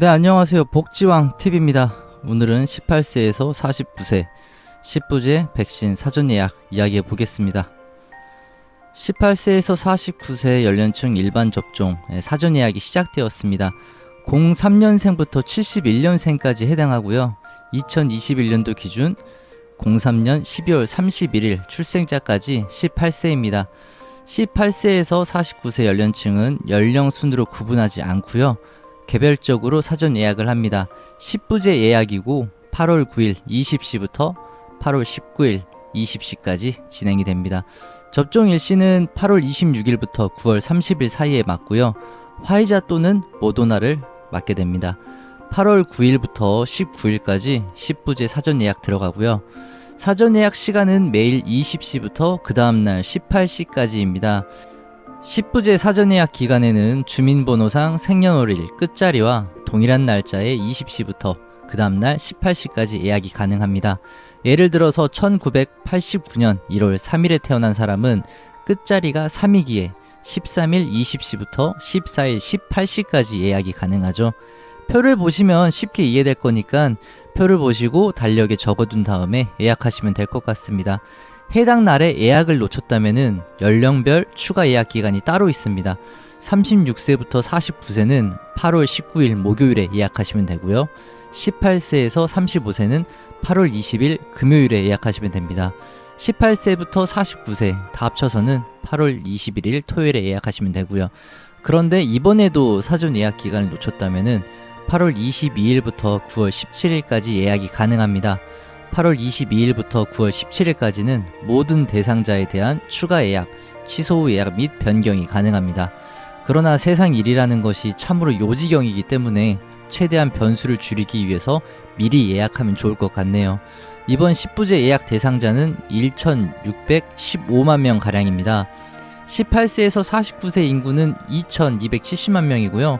네, 안녕하세요. 복지왕 TV입니다. 오늘은 18세에서 49세 10부제 백신 사전 예약 이야기해 보겠습니다. 18세에서 49세 연령층 일반 접종 예, 사전 예약이 시작되었습니다. 03년생부터 71년생까지 해당하고요. 2021년도 기준 03년 12월 31일 출생자까지 18세입니다. 18세에서 49세 연령층은 연령 순으로 구분하지 않고요. 개별적으로 사전 예약을 합니다. 10부제 예약이고 8월 9일 20시부터 8월 19일 20시까지 진행이 됩니다. 접종 일시는 8월 26일부터 9월 30일 사이에 맞고요. 화이자 또는 모더나를 맞게 됩니다. 8월 9일부터 19일까지 10부제 사전 예약 들어가고요. 사전 예약 시간은 매일 20시부터 그 다음날 18시까지입니다. 10부제 사전 예약 기간에는 주민번호상 생년월일 끝자리와 동일한 날짜에 20시부터 그 다음날 18시까지 예약이 가능합니다. 예를 들어서 1989년 1월 3일에 태어난 사람은 끝자리가 3이기에 13일 20시부터 14일 18시까지 예약이 가능하죠. 표를 보시면 쉽게 이해될 거니까 표를 보시고 달력에 적어둔 다음에 예약하시면 될 것 같습니다. 해당 날에 예약을 놓쳤다면은 연령별 추가 예약 기간이 따로 있습니다. 36세부터 49세는 8월 19일 목요일에 예약하시면 되고요. 18세에서 35세는 8월 20일 금요일에 예약하시면 됩니다. 18세부터 49세 다 합쳐서는 8월 21일 토요일에 예약하시면 되고요. 그런데 이번에도 사전 예약 기간을 놓쳤다면은 8월 22일부터 9월 17일까지 예약이 가능합니다. 8월 22일부터 9월 17일까지는 모든 대상자에 대한 추가 예약, 취소 후 예약 및 변경이 가능합니다. 그러나 세상 일이라는 것이 참으로 요지경이기 때문에 최대한 변수를 줄이기 위해서 미리 예약하면 좋을 것 같네요. 이번 10부제 예약 대상자는 1,615만 명 가량입니다. 18세에서 49세 인구는 2,270만 명이고요.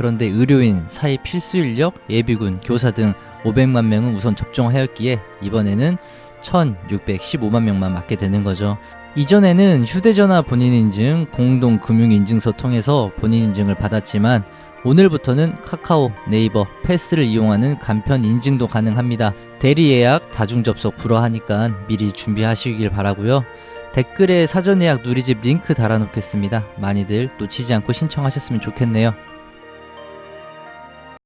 그런데 의료인, 사회 필수 인력, 예비군, 교사 등 500만 명은 우선 접종하였기에 이번에는 1,615만 명만 맞게 되는 거죠. 이전에는 휴대전화 본인인증, 공동금융인증서 통해서 본인인증을 받았지만 오늘부터는 카카오, 네이버, 패스를 이용하는 간편 인증도 가능합니다. 대리 예약, 다중 접속 불허하니까 미리 준비하시길 바라고요. 댓글에 사전 예약 누리집 링크 달아놓겠습니다. 많이들 놓치지 않고 신청하셨으면 좋겠네요.